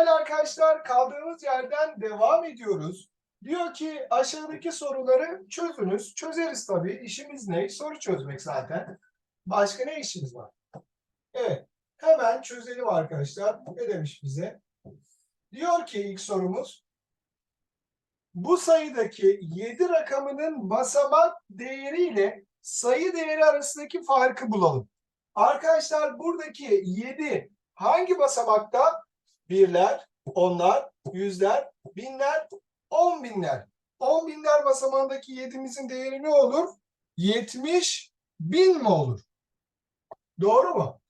Değerli arkadaşlar kaldığımız yerden devam ediyoruz. Diyor ki aşağıdaki soruları çözünüz. Çözeriz tabii. İşimiz ne? Soru çözmek zaten. Başka ne işimiz var? Evet. Hemen çözelim arkadaşlar. Ne demiş bize? Diyor ki ilk sorumuz. Bu sayıdaki 7 rakamının basamak değeriyle sayı değeri arasındaki farkı bulalım. Arkadaşlar buradaki 7 hangi basamakta? Birler, onlar, yüzler, binler, on binler. On binler basamağındaki yedimizin değeri ne olur? 70 bin mi olur? Doğru mu?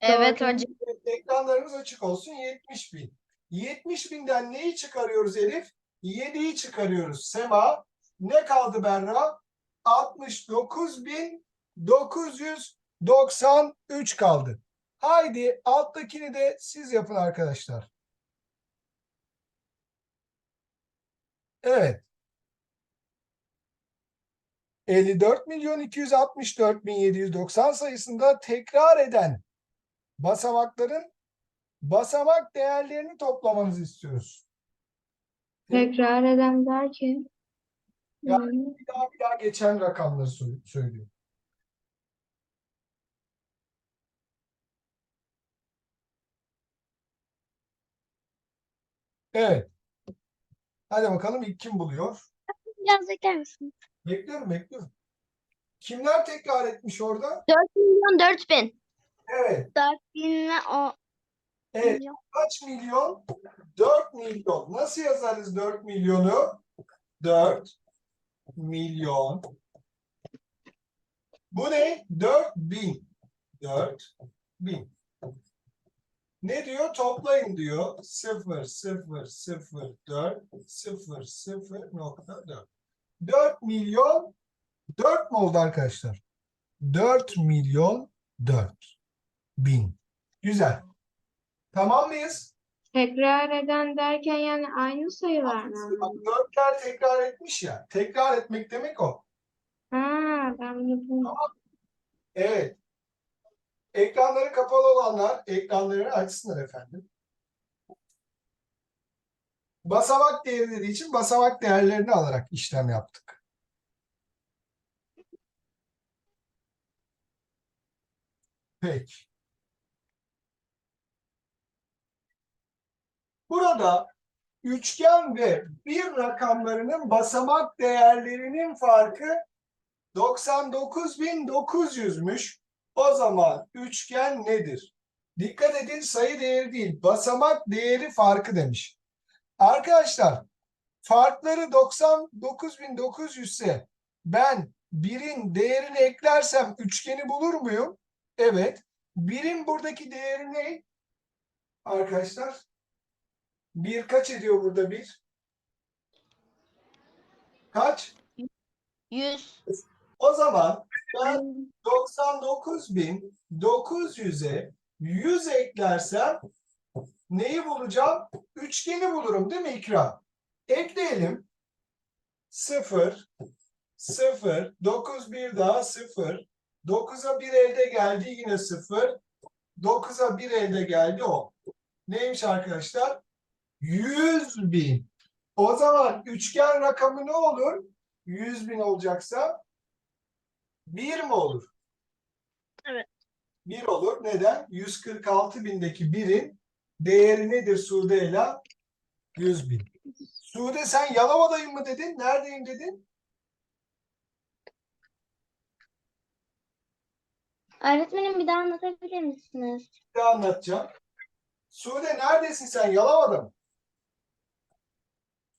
Evet hocam. Ekranlarımız açık olsun 70 bin. 70 binden neyi çıkarıyoruz Elif? 7'yi çıkarıyoruz. Sema ne kaldı Berra? 69 bin 993 kaldı. Haydi alttakini de siz yapın arkadaşlar. Evet. 54 milyon 264 bin 790 sayısında tekrar eden basamakların basamak değerlerini toplamanızı istiyoruz. Tekrar eden derken. Ya- Hmm, Bir daha bir daha geçen rakamları sö- söylüyor. Evet. Hadi bakalım ilk kim buluyor? Biraz bekler misin? Bekliyorum, bekliyorum. Kimler tekrar etmiş orada? 4 milyon 4 bin. Evet. 4 binle o Evet. milyon. Kaç milyon? 4 milyon. Nasıl yazarız 4 milyonu? 4 milyon. Bu ne? 4 bin. 4 bin. Ne diyor? Toplayın diyor. 0, 0, 0, 4, 0, 0 nokta 4. 4 milyon 4 mu oldu arkadaşlar? 4 milyon 4 bin. Güzel. Tamam mıyız? Tekrar eden derken yani aynı sayılar mı? Dörtler tekrar etmiş ya. Tekrar etmek demek o. Ha ben bunu Evet. Ekranları kapalı olanlar ekranlarını açsınlar efendim. Basamak değeri dediği için basamak değerlerini alarak işlem yaptık. Peki. Burada üçgen ve bir rakamlarının basamak değerlerinin farkı 99.900'müş. O zaman üçgen nedir? Dikkat edin sayı değeri değil, basamak değeri farkı demiş. Arkadaşlar, farkları 99.900 ise ben birin değerini eklersem üçgeni bulur muyum? Evet. Birin buradaki değeri ne? Arkadaşlar, bir kaç ediyor burada bir? Kaç? 100. O zaman ben 99.900'e 100 eklersem neyi bulacağım? Üçgeni bulurum değil mi İkram? Ekleyelim. 0, 0, 9 bir daha 0, 9'a 1 elde geldi yine 0, 9'a 1 elde geldi 10. Neymiş arkadaşlar? 100 bin. O zaman üçgen rakamı ne olur? 100 bin olacaksa 1 mi olur? Evet. 1 olur. Neden? 146 bindeki birin değeri nedir Sude'yle? 100 bin. Sude sen Yalova'dayım mı dedin? Neredeyim dedin? Öğretmenim bir daha anlatabilir misiniz? Bir daha anlatacağım. Sude neredesin sen? Yalova'da mı?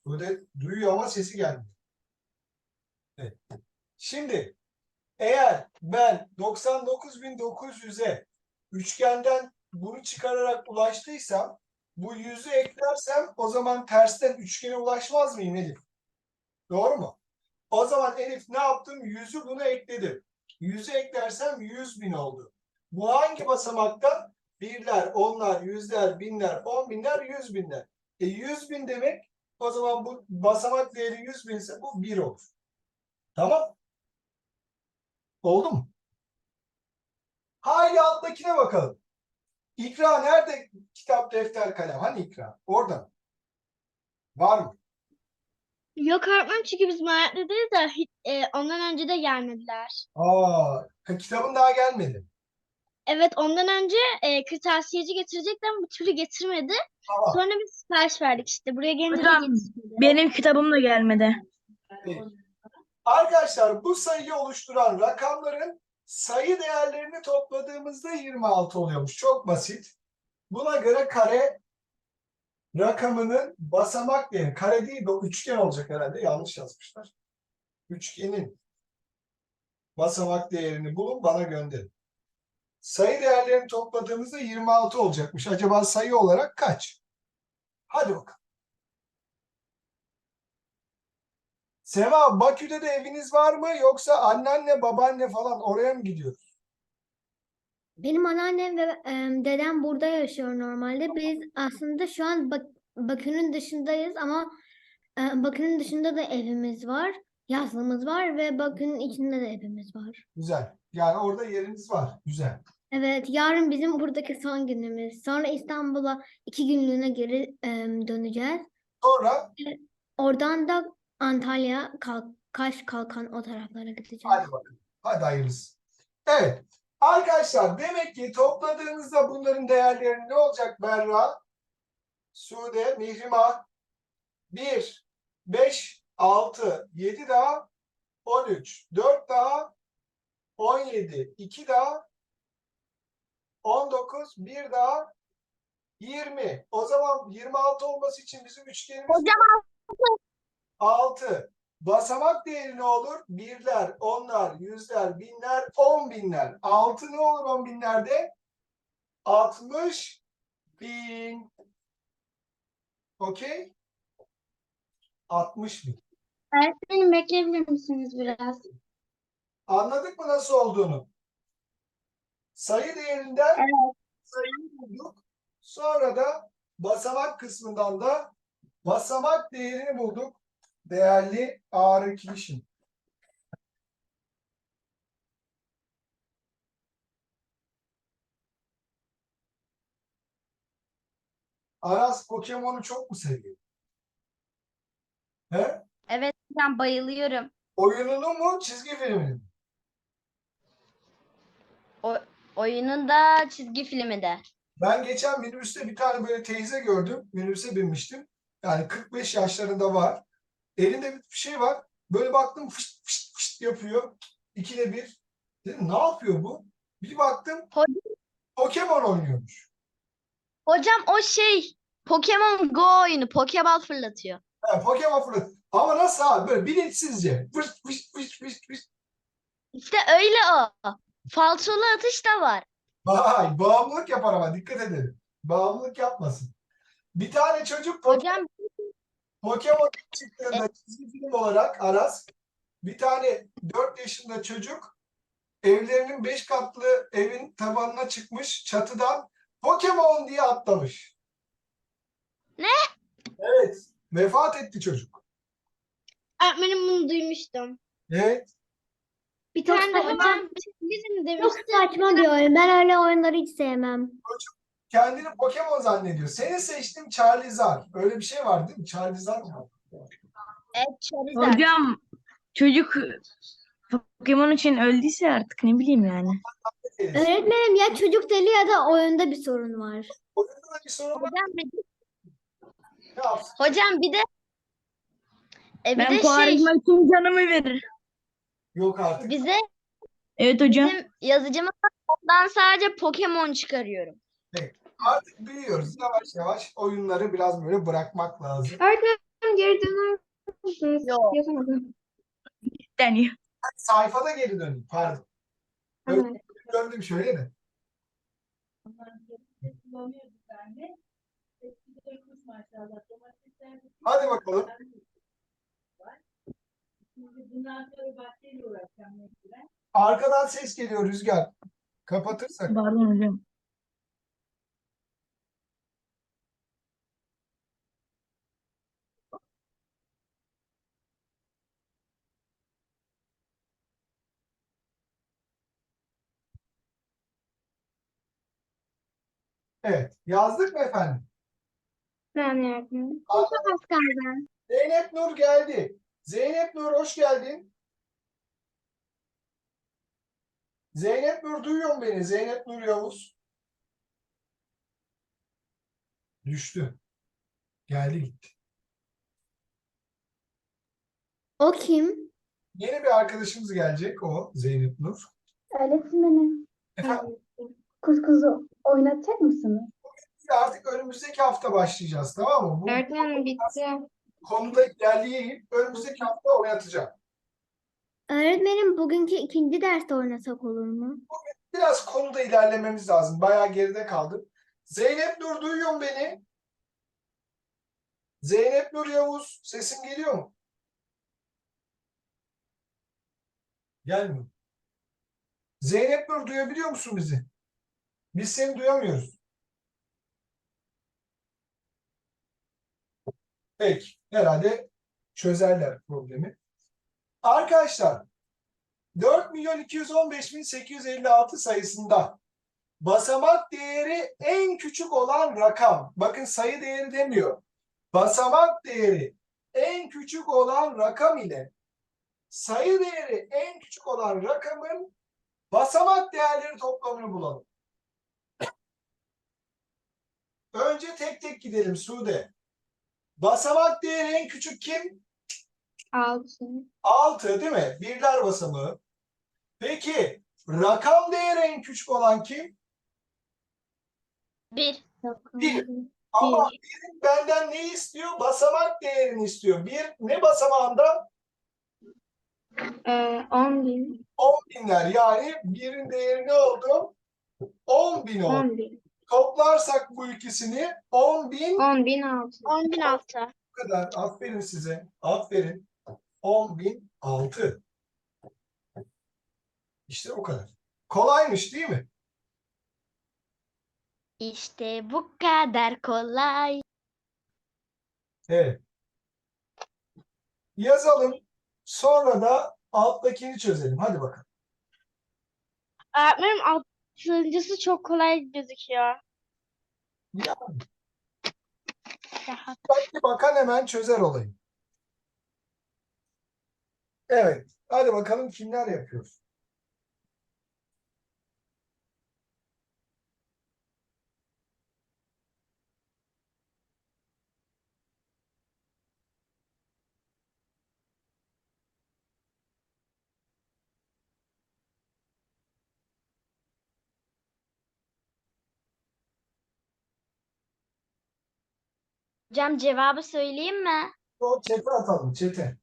Sude duyuyor ama sesi gelmiyor. Evet. Şimdi eğer ben 99.900'e üçgenden bunu çıkararak ulaştıysam bu yüzü eklersem o zaman tersten üçgene ulaşmaz mıyım Elif? Doğru mu? O zaman Elif ne yaptım? Yüzü buna ekledim. Yüzü eklersem 100 bin oldu. Bu hangi basamakta? Birler, onlar, yüzler, binler, on binler, yüz binler. E 100 bin demek o zaman bu basamak değeri 100 bin ise bu 1 olur. Tamam. Oldu mu? Haydi alttakine bakalım. İkra nerede kitap, defter, kalem? Hani ikra? Orada mı? Var mı? Yok öğretmenim çünkü biz öğretmeniz de hiç- e, ondan önce de gelmediler. Aa, ka- kitabın daha gelmedi. Evet ondan önce e, kırtasiyeci getirecekti ama bir türlü getirmedi. Tamam. Sonra biz sipariş verdik işte. Buraya gelince de Hocam. Benim kitabım da gelmedi. Peki. Arkadaşlar bu sayıyı oluşturan rakamların sayı değerlerini topladığımızda 26 oluyormuş. Çok basit. Buna göre kare rakamının basamak değeri. Kare değil de üçgen olacak herhalde. Yanlış yazmışlar. Üçgenin basamak değerini bulun bana gönderin. Sayı değerlerini topladığımızda 26 olacakmış. Acaba sayı olarak kaç? Hadi bakalım. Sema, Bakü'de de eviniz var mı yoksa annenle babaanne falan oraya mı gidiyoruz? Benim anneannem ve em, dedem burada yaşıyor normalde. Biz aslında şu an Bak Bakü'nün dışındayız ama e, Bakü'nün dışında da evimiz var. Yazlığımız var ve Bakü'nün içinde de evimiz var. Güzel. Yani orada yeriniz var. Güzel. Evet, yarın bizim buradaki son günümüz. Sonra İstanbul'a iki günlüğüne geri em, döneceğiz. Sonra Oradan da Antalya, Kalk Kaş, Kalkan o taraflara gideceğiz. hadi bakalım. Hadi hayırlısı. Evet. Arkadaşlar demek ki topladığınızda bunların değerleri ne olacak Berra? Sude, Mihrimah 1, 5, 6, 7 daha 13, 4 daha 17, 2 daha 19, 1 daha 20. O zaman 26 olması için bizim üçgenimiz Hocam 6. Basamak değeri ne olur? Birler, onlar, yüzler, binler, on binler. 6 ne olur on binlerde? 60 bin. Okey? 60 bin. Öğretmenim bekleyebilir misiniz biraz? Anladık mı nasıl olduğunu? Sayı değerinden sayıyı bulduk. Sonra da basamak kısmından da basamak değerini bulduk. Değerli ağrı kişi. Aras Pokemon'u çok mu seviyor? He? evet ben bayılıyorum. Oyununu mu, çizgi filmini mi? Oyunun da çizgi filmi de. Ben geçen minibüste bir tane böyle teyze gördüm. Minibüse binmiştim. Yani 45 yaşlarında var. Elinde bir şey var. Böyle baktım fışt fışt fışt yapıyor. İkide bir. Dedim ne yapıyor bu? Bir baktım Hocam- Pokemon oynuyormuş. Hocam o şey Pokemon Go oyunu Pokeball fırlatıyor. Ha, Pokemon fırlat. Ama nasıl abi? Böyle bilinçsizce. Fışt fışt fışt fışt fışt. İşte öyle o. Falsolu atış da var. Vay bağımlılık yapar ama dikkat edelim. Bağımlılık yapmasın. Bir tane çocuk Pokemon Hocam Pokemon çıktığında çizgi film olarak Aras bir tane 4 yaşında çocuk evlerinin 5 katlı evin tabanına çıkmış çatıdan Pokemon diye atlamış. Ne? Evet. Vefat etti çocuk. öğretmenim bunu duymuştum. Evet. Bir Çok tane de saçma. hocam bizim Çok demişti. saçma bir oyun. Ben öyle oyunları hiç sevmem. Kendini Pokemon zannediyor. Seni seçtim Charizard. Öyle bir şey var değil mi? Charizard mı? Evet, Charizard. Hocam çocuk Pokemon için öldüyse artık ne bileyim yani. Öğretmenim ya çocuk deli ya da oyunda bir sorun var. Oyunda da bir sorun var. Hocam bir de, Ne yapsın? hocam bir de e, bir Ben de şey için canımı veririm. Yok artık. bize Evet hocam. bizim yazıcıma ondan sadece Pokemon çıkarıyorum. Artık büyüyoruz. Yavaş yavaş oyunları biraz böyle bırakmak lazım. Öğretmenim geri döner misiniz? Yok. Yazamadım. Deniyor. Sayfada geri döneyim. Pardon. Tamam. Döndüm şöyle de. Hadi bakalım. Arkadan ses geliyor Rüzgar. Kapatırsak. Pardon hocam. Evet. Yazdık mı efendim? Ben öğretmenim. Az kaldı. Zeynep Nur geldi. Zeynep Nur hoş geldin. Zeynep Nur duyuyor mu beni? Zeynep Nur Yavuz. Düştü. Geldi gitti. O kim? Yeni bir arkadaşımız gelecek o Zeynep Nur. Öğretmenim, Efendim kuskuzu oynatacak mısınız? artık önümüzdeki hafta başlayacağız tamam mı? Bu Öğretmenim bitti. konuda ilerleyeyim. Önümüzdeki hafta oynatacağım. Öğretmenim bugünkü ikinci derste oynasak olur mu? Biraz konuda ilerlememiz lazım. Bayağı geride kaldım. Zeynep Nur duyuyor mu beni? Zeynep Nur Yavuz sesim geliyor mu? Gelmiyor. Zeynep Nur duyabiliyor musun bizi? Biz seni duyamıyoruz. Peki. Herhalde çözerler problemi. Arkadaşlar 4 milyon 215 bin 856 sayısında basamak değeri en küçük olan rakam. Bakın sayı değeri demiyor. Basamak değeri en küçük olan rakam ile sayı değeri en küçük olan rakamın basamak değerleri toplamını bulalım. Önce tek tek gidelim Sude. Basamak değeri en küçük kim? Altı. 6 değil mi? Birler basamağı. Peki rakam değeri en küçük olan kim? Bir. Bir. Ama birin benden ne istiyor? Basamak değerini istiyor. Bir ne basamağında? Ee, on bin. 10 binler. Yani birin değeri ne oldu? 10 bin oldu. On bin. Toplarsak bu ikisini 10 bin On bin altı. On bin altı. bu kadar. Aferin size. Aferin. 10 bin 6. İşte o kadar. Kolaymış değil mi? İşte bu kadar kolay. Evet. Yazalım. Sonra da alttakini çözelim. Hadi bakalım. Öğretmenim altıncısı çok kolay gözüküyor. Ya, Daha belki bakan hemen çözer olayı. Evet. Hadi bakalım kimler yapıyor. Hocam cevabı söyleyeyim mi? O çete atalım. Çete.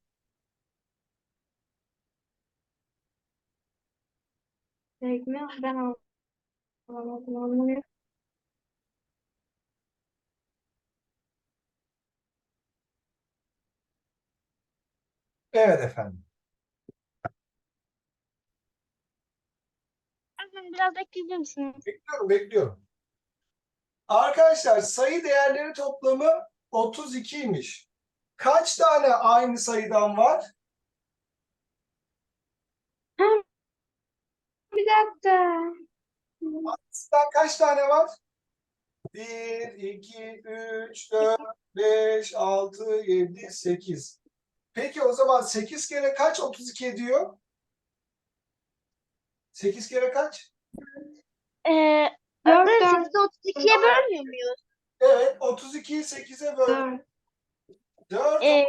Ben anlamıyorum. Evet efendim. Öğretmenim biraz bekleyebilir misiniz? Bekliyorum, bekliyorum. Arkadaşlar sayı değerleri toplamı 32'ymiş. Kaç tane aynı sayıdan var? Bir dakika. Sizden kaç tane var? 1, 2, 3, 4, 5, 6, 7, 8. Peki o zaman 8 kere kaç 32 ediyor? 8 kere kaç? Ee, Dört, öğretmenim dört. siz de 32'ye bölmüyor muyuz? Evet 32'yi 8'e böldüm. Dört. 4. Ee,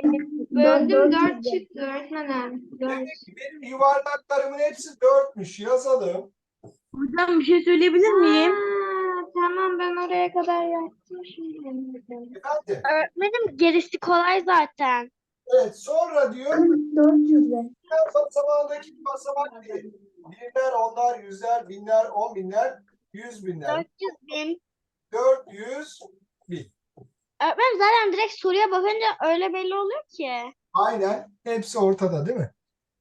Böldüm dört dört yüzde. çıktı öğretmenim. Dört. Demek ki benim yuvarlaklarımın hepsi 4'müş. Yazalım. Hocam bir şey söyleyebilir miyim? Aa, tamam ben oraya kadar yaptım şimdi. Efendim? öğretmenim gerisi kolay zaten. Evet sonra diyor 400'le. Her basamağındaki basamak değil. Birler, onlar, yüzler, binler, on binler, yüz binler. 400 bin. 400 bin. Öğretmenim zaten direkt soruya bakınca öyle belli oluyor ki. Aynen. Hepsi ortada değil mi?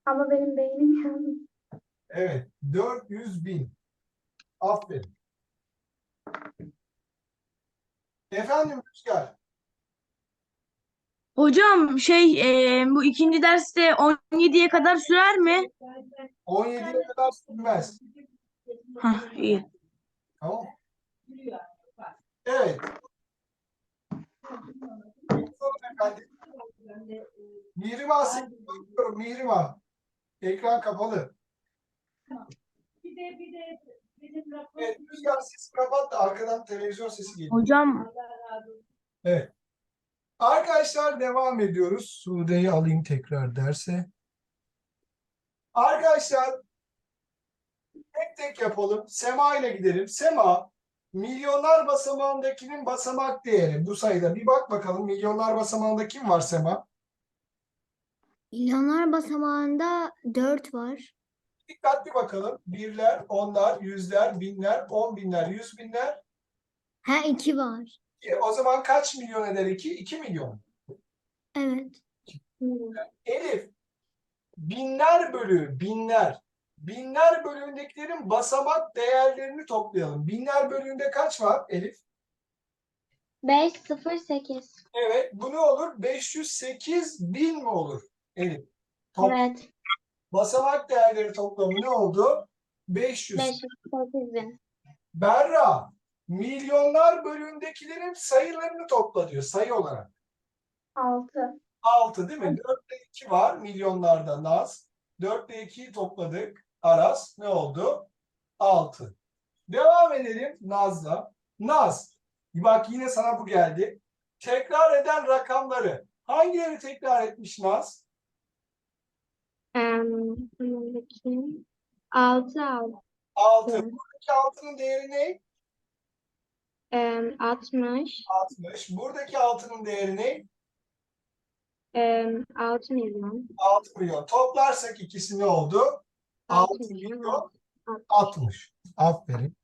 Ama benim beynim yandı. Evet. 400 bin. Aferin. Efendim Rüzgar. Hocam şey e, bu ikinci derste 17'ye kadar sürer mi? 17'ye kadar sürmez. Hah iyi. Tamam. Evet. Mihrimah seni bakıyorum Mihrimah. Ekran kapalı. Evet, Rüzgar sesi kapat da arkadan televizyon sesi geliyor. Hocam Evet. Arkadaşlar devam ediyoruz. Sude'yi alayım tekrar derse. Arkadaşlar tek tek yapalım. Sema ile gidelim. Sema milyonlar basamağındakinin basamak değeri bu sayıda. Bir bak bakalım milyonlar basamağında kim var Sema? Milyonlar basamağında 4 var. Dikkatli bakalım. Birler, onlar, yüzler, binler, on binler, yüz binler. Ha 2 var. E, o zaman kaç milyon eder iki? İki milyon. Evet. Elif, binler bölü binler. Binler bölüğündekilerin basamak değerlerini toplayalım. Binler bölüğünde kaç var Elif? 5, 0, 8. Evet, bu ne olur? 508 bin mi olur Elif? Top- Evet. Basamak değerleri toplamı ne oldu? 500. 508 bin. Berra, milyonlar bölüğündekilerin sayılarını topla diyor sayı olarak. 6. 6 değil mi? 4'te 2 var milyonlarda Naz. 4'te 2'yi topladık. Aras ne oldu? 6. Devam edelim Naz'la. Naz, bak yine sana bu geldi. Tekrar eden rakamları hangileri tekrar etmiş Naz? Em, hemen bakayım. Altı aldı. 6. Evet. Buradaki 6'nın değeri ne? Em, altmış. 60. Buradaki 6'nın değeri ne? Em, altı milyon. 6 milyon. Toplarsak ikisi ne oldu? 6 Altı milyon. milyon 60. Aferin.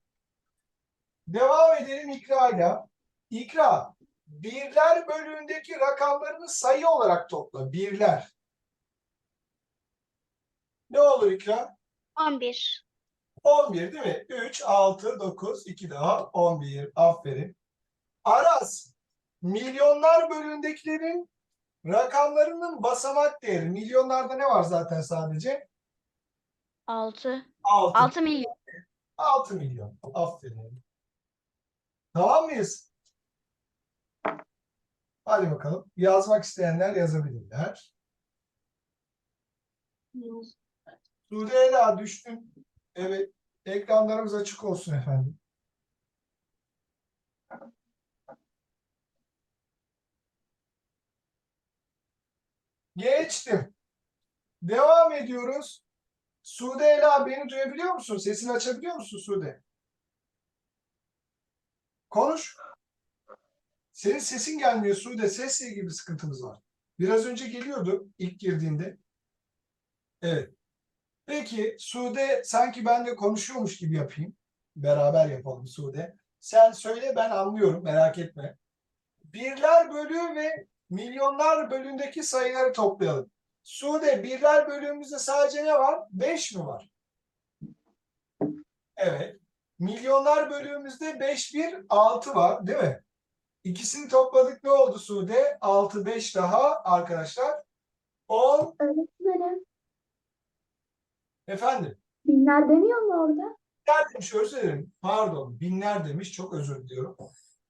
Devam edelim İkra'yla. İkra, birler bölüğündeki rakamlarını sayı olarak topla. Birler. Ne olur İkra? 11. 11 değil mi? 3, 6, 9, 2 daha 11. Aferin. Aras, milyonlar bölüğündekilerin rakamlarının basamak değeri. Milyonlarda ne var zaten sadece? 6. 6. 6 milyon. 6 milyon. Aferin. Tamam mıyız? Hadi bakalım. Yazmak isteyenler yazabilirler. Sude Ela düştün. Evet. Ekranlarımız açık olsun efendim. Geçtim. Devam ediyoruz. Sude Ela beni duyabiliyor musun? Sesini açabiliyor musun Sude? Konuş. Senin sesin gelmiyor Sude. Sesle ilgili bir sıkıntımız var. Biraz önce geliyordu ilk girdiğinde. Evet. Peki Sude sanki ben de konuşuyormuş gibi yapayım. Beraber yapalım Sude. Sen söyle ben anlıyorum merak etme. Birler bölüğü ve milyonlar bölüğündeki sayıları toplayalım. Sude birler bölüğümüzde sadece ne var? 5 mi var? Evet. Milyonlar bölüğümüzde 5 bir 6 var değil mi? İkisini topladık ne oldu Sude? 6 5 daha arkadaşlar. 10 Öğretmenim. efendim. Binler demiyor mu orada? Binler demiş özür dilerim. Pardon. Binler demiş. Çok özür diliyorum.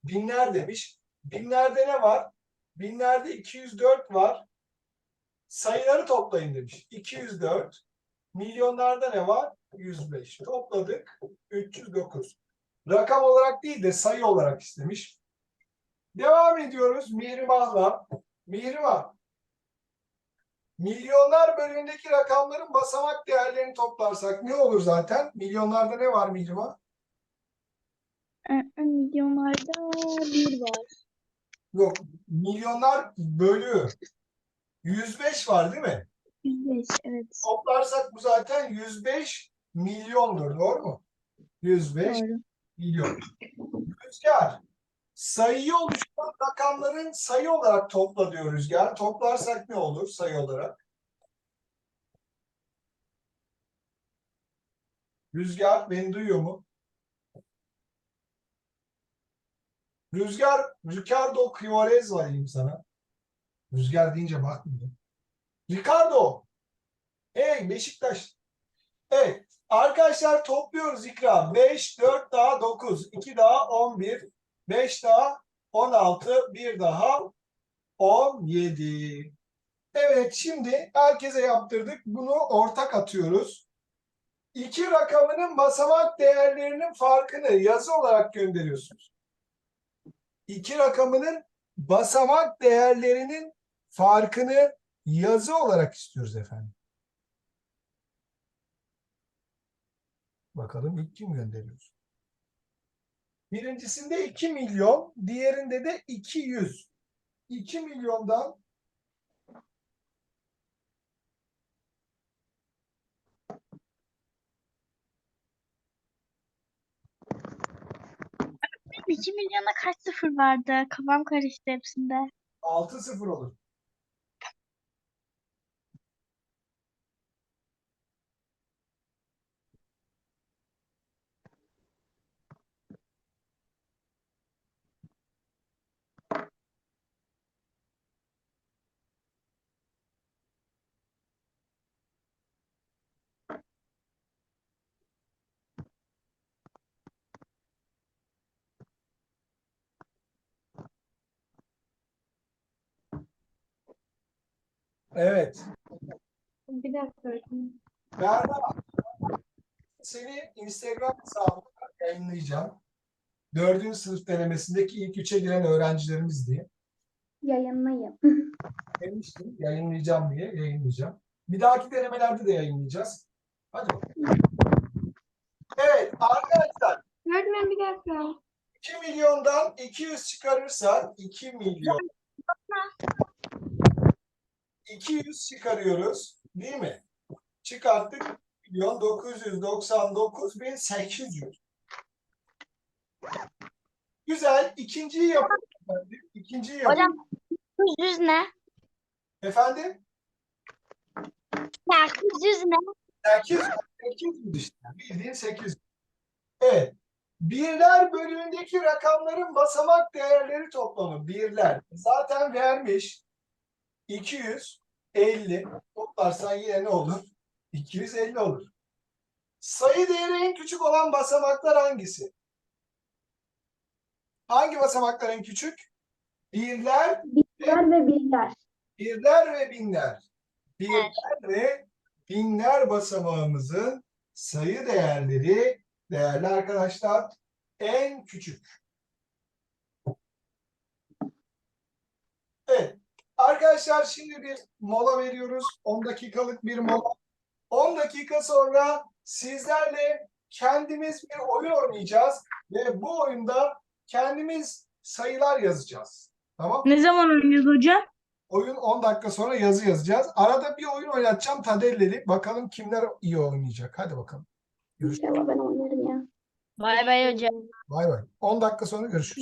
Binler demiş. Binlerde ne var? Binlerde 204 var. Sayıları toplayın demiş. 204. Milyonlarda ne var? 105. Topladık. 309. Rakam olarak değil de sayı olarak istemiş. Devam ediyoruz Mihrimah'la. Mihrimah. Milyonlar bölümündeki rakamların basamak değerlerini toplarsak ne olur zaten? Milyonlarda ne var Mihrimah? Milyonlarda 1 var. Yok. Milyonlar bölü 105 var değil mi? 105 evet. Toplarsak bu zaten 105 milyondur. Doğru mu? 105 Doğru. milyon. Rüzgar. Sayıyı oluşturan rakamların sayı olarak topla diyor Rüzgar. Toplarsak ne olur sayı olarak? Rüzgar beni duyuyor mu? Rüzgar, Ricardo Quivarez var diyeyim sana. Rüzgar deyince bakmıyorum. Ricardo. Hey Beşiktaş. Evet. Arkadaşlar topluyoruz ikra. 5, 4 daha 9, 2 daha 11, 5 daha 16, bir daha 17. Evet şimdi herkese yaptırdık. Bunu ortak atıyoruz. İki rakamının basamak değerlerinin farkını yazı olarak gönderiyorsunuz. İki rakamının basamak değerlerinin farkını yazı olarak istiyoruz efendim. Bakalım ilk kim gönderiyor? Birincisinde 2 milyon, diğerinde de 200. 2 milyondan Benim 2 milyona kaç sıfır vardı? Kafam karıştı hepsinde. 6 sıfır olur. Evet. Bir dakika. Berna, seni Instagram hesabına yayınlayacağım. Dördüncü sınıf denemesindeki ilk üçe giren öğrencilerimiz diye. Yayınlayın. Demiştim yayınlayacağım diye yayınlayacağım. Bir dahaki denemelerde de yayınlayacağız. Hadi bakalım. Evet arkadaşlar Öğretmenim bir dakika. 2 milyondan 200 çıkarırsan 2 milyon 200 çıkarıyoruz değil mi? Çıkarttık 1 milyon 999 bin 800. Güzel. İkinciyi yapalım. efendim. İkinciyi yapalım. Hocam 900 ne? Efendim? Ya 900 ne? 800, 800 işte. Bildiğin 800. Evet. Birler bölümündeki rakamların basamak değerleri toplamı. Birler. Zaten vermiş. 250. Toplarsan yine ne olur? 250 olur. Sayı değeri en küçük olan basamaklar hangisi? Hangi basamaklar en küçük? Birler, Birler ve birler. birler ve binler. Birler ve binler basamağımızın sayı değerleri değerli arkadaşlar en küçük. Evet. Arkadaşlar şimdi bir mola veriyoruz. 10 dakikalık bir mola. 10 dakika sonra sizlerle kendimiz bir oyun oynayacağız ve bu oyunda kendimiz sayılar yazacağız. Tamam? Ne zaman oynuyoruz hocam? Oyun 10 dakika sonra yazı yazacağız. Arada bir oyun oynatacağım Tadelleli. Bakalım kimler iyi oynayacak. Hadi bakalım. Görüşürüz. İnşallah ben oynarım ya. Bay bay hocam. Bay bay. 10 dakika sonra görüşürüz.